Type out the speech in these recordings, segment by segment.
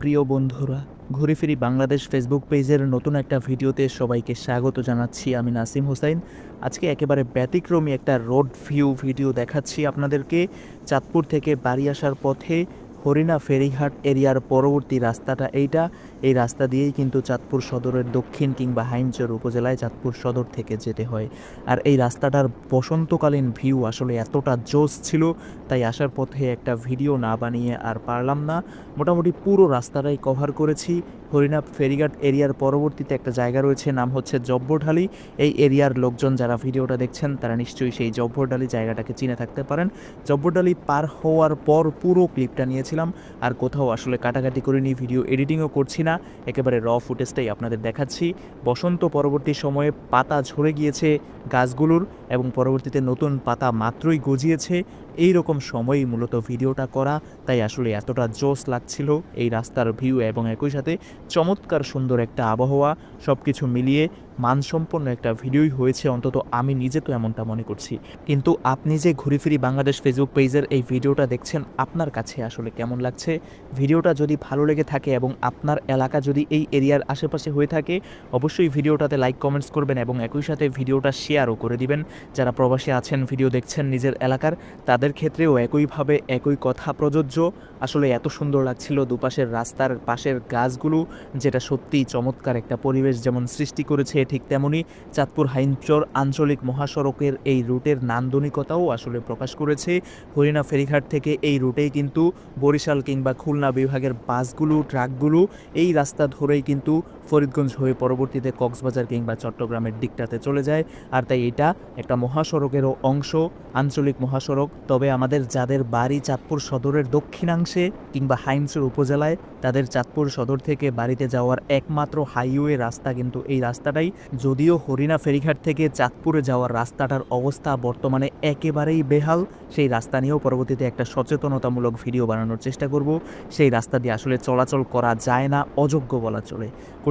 প্রিয় বন্ধুরা, ঘুরে ফিরি বাংলাদেশ ফেসবুক পেজের নতুন একটা ভিডিওতে সবাইকে স্বাগত জানাচ্ছি আমি নাসিম হোসাইন আজকে একেবারে ব্যতিক্রমী একটা রোড ভিউ ভিডিও দেখাচ্ছি আপনাদেরকে। চাঁদপুর থেকে বাড়ি আসার পথে হরিণা ফেরিঘাট এরিয়ার পরবর্তী রাস্তাটা এইটা। এই রাস্তা দিয়েই কিন্তু চাঁদপুর সদরের দক্ষিণ কিংবা হাইমচর উপজেলায় চাঁদপুর সদর থেকে যেতে হয়। আর এই রাস্তাটার বসন্তকালীন ভিউ আসলে এতটা জোস ছিল, তাই আসার পথে একটা ভিডিও না বানিয়ে আর পারলাম না। মোটামুটি পুরো রাস্তাটাই কভার করেছি। হরিণা ফেরিঘাট এরিয়ার পরবর্তীতে একটা জায়গা রয়েছে, নাম হচ্ছে জব্বরঢালি। এই এরিয়ার লোকজন যারা ভিডিওটা দেখছেন, তারা নিশ্চয়ই সেই জব্বরডালি জায়গাটাকে চিনে থাকতে পারেন। জব্বরডালি পার হওয়ার পর পুরো ক্লিপটা নিয়েছিলাম আর কোথাও আসলে কাটাকাটি করিনি ভিডিও এডিটিংও করছি না। একেবারে র ফুটেজটাই আপনাদের দেখাচ্ছি। বসন্ত পরবর্তী সময়ে পাতা ঝরে গিয়েছে গাছগুলোর। এবং পরবর্তীতে নতুন পাতা মাত্রই গজিয়েছে। এই রকম সময়ই মূলত ভিডিওটা করা, তাই আসলে এতটা জোশ লাগছিল এই রাস্তার ভিউ এবং একই সাথে চমৎকার সুন্দর একটা আবহাওয়া সব কিছু মিলিয়ে মানসম্পন্ন একটা ভিডিওই হয়েছে, অন্তত আমি নিজে তো এমনটা মনে করছি। কিন্তু আপনি যে ঘুরে ফিরি বাংলাদেশ ফেসবুক পেজের এই ভিডিওটা দেখছেন, আপনার কাছে আসলে কেমন লাগছে? ভিডিওটা যদি ভালো লেগে থাকে এবং আপনার এলাকা যদি এই এরিয়ার আশেপাশে হয়ে থাকে, অবশ্যই ভিডিওটাতে লাইক কমেন্টস করবেন এবং একই সাথে ভিডিওটা শেয়ারও করে দিবেন। যারা প্রবাসী আছেন, ভিডিও দেখছেন নিজের এলাকার, তাদের ক্ষেত্রেও একইভাবে একই কথা প্রযোজ্য। আসলে এত সুন্দর লাগছিল দুপাশের রাস্তার পাশের গাছগুলো, যেটা সত্যিই চমৎকার একটা পরিবেশ যেমন সৃষ্টি করেছে ঠিক তেমনি চাঁদপুর হাইনচর আঞ্চলিক মহাসড়কের এই রুটের নান্দনিকতাও আসলে প্রকাশ করেছে। হরিণা ফেরিঘাট থেকে এই রুটেই কিন্তু বরিশাল কিংবা খুলনা বিভাগের বাসগুলো, ট্রাকগুলো এই রাস্তা ধরেই কিন্তু ফরিদগঞ্জ হয়ে পরবর্তীতে কক্সবাজার কিংবা চট্টগ্রামের দিকটাতে চলে যায়। আর তাই এটা একটা মহাসড়কেরও অংশ, আঞ্চলিক মহাসড়ক। তবে আমাদের যাদের বাড়ি চাঁদপুর সদরের দক্ষিণাংশে কিংবা হাইমসের উপজেলায়, তাদের চাঁদপুর সদর থেকে বাড়িতে যাওয়ার একমাত্র হাইওয়ে রাস্তা কিন্তু এই রাস্তাটাই। যদিও হরিণা ফেরিঘাট থেকে চাঁদপুরে যাওয়ার রাস্তাটার অবস্থা বর্তমানে একেবারেই বেহাল, সেই রাস্তা নিয়েও পরবর্তীতে একটা সচেতনতামূলক ভিডিও বানানোর চেষ্টা করব। সেই রাস্তা দিয়ে আসলে চলাচল করা যায় না, অযোগ্য বলা চলে।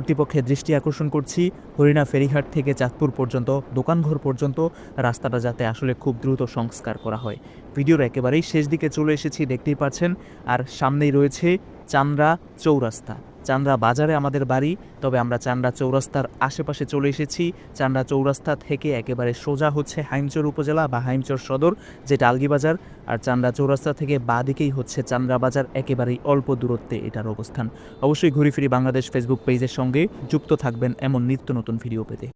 কর্তৃপক্ষের দৃষ্টি আকর্ষণ করছি। হরিণা ফেরিঘাট থেকে চাঁদপুর পর্যন্ত, দোকানঘর পর্যন্ত রাস্তাটা যাতে আসলে খুব দ্রুত সংস্কার করা হয়। ভিডিওর একেবারেই শেষ দিকে চলে এসেছি, দেখতেই পাচ্ছেন। আর সামনেই রয়েছে চান্দ্রা চৌরাস্তা। চান্দ্রা বাজারে আমাদের বাড়ি, তবে আমরা চান্দ্রা চৌরাস্তার আশেপাশে চলে এসেছি। চান্দ্রা চৌরাস্তা থেকে একেবারে সোজা হচ্ছে হাইমচর উপজেলা বা হাইমচর সদর, যেটা আলগিবাজার আর চান্দ্রা চৌরাস্তা থেকে বা দিকেই হচ্ছে চান্দ্রা বাজার, একেবারেই অল্প দূরত্বে এটার অবস্থান। অবশ্যই ঘুরি ফিরি বাংলাদেশ ফেসবুক পেজের সঙ্গে যুক্ত থাকবেন এমন নিত্য নতুন ভিডিও পেতে।